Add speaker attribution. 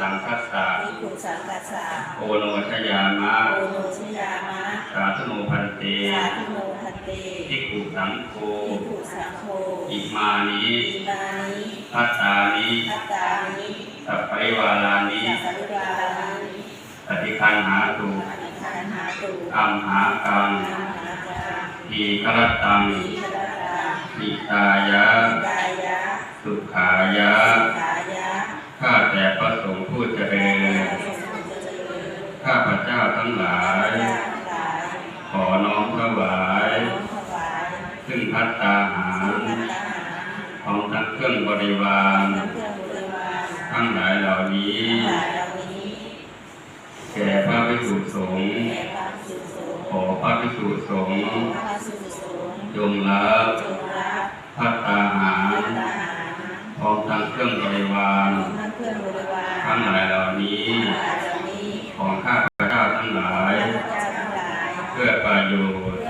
Speaker 1: สังคัสสะ
Speaker 2: ภิกขุสังกัสสะ
Speaker 1: โอโนชยามะ
Speaker 2: โอโนชยามะ
Speaker 1: สาธุโนพันเต
Speaker 2: สาธุโนพันเต
Speaker 1: ภิกขุสังโฆ
Speaker 2: ภิกขุสังโฆ
Speaker 1: อิมานิ
Speaker 2: อิมานิ
Speaker 1: พัตตานิ
Speaker 2: พัตตานิ
Speaker 1: สัพพะริวาลานิ
Speaker 2: สัพพะริวารานิ
Speaker 1: ปฏิคันหาตุ
Speaker 2: อนิคานหาตุ
Speaker 1: อัมหากัง
Speaker 2: นาหาจา
Speaker 1: ทีฆรตัง
Speaker 2: อิชรตา
Speaker 1: นิตายะ
Speaker 2: กายะ
Speaker 1: สุขายะ
Speaker 2: ขายะ
Speaker 1: ข้า แต่พระสงฆ์ผู้เจริญข้าพระเจ้าทั้งหลาย ขอน้อมถวาย ซึ่งพัตตาหาร ของทั้งเครื่องบริวารทั้งหลายเหล่านี้ แก่พระภิกษุสงฆ์ขอพระภิกษุสงฆ์จงรับพัตตาหาร ของทั้งเครื่องบริวาร ทั้งหลายเหล่านี้ ขอ งข้าพระเจ้าทั้งหลาย เพื่อประโยช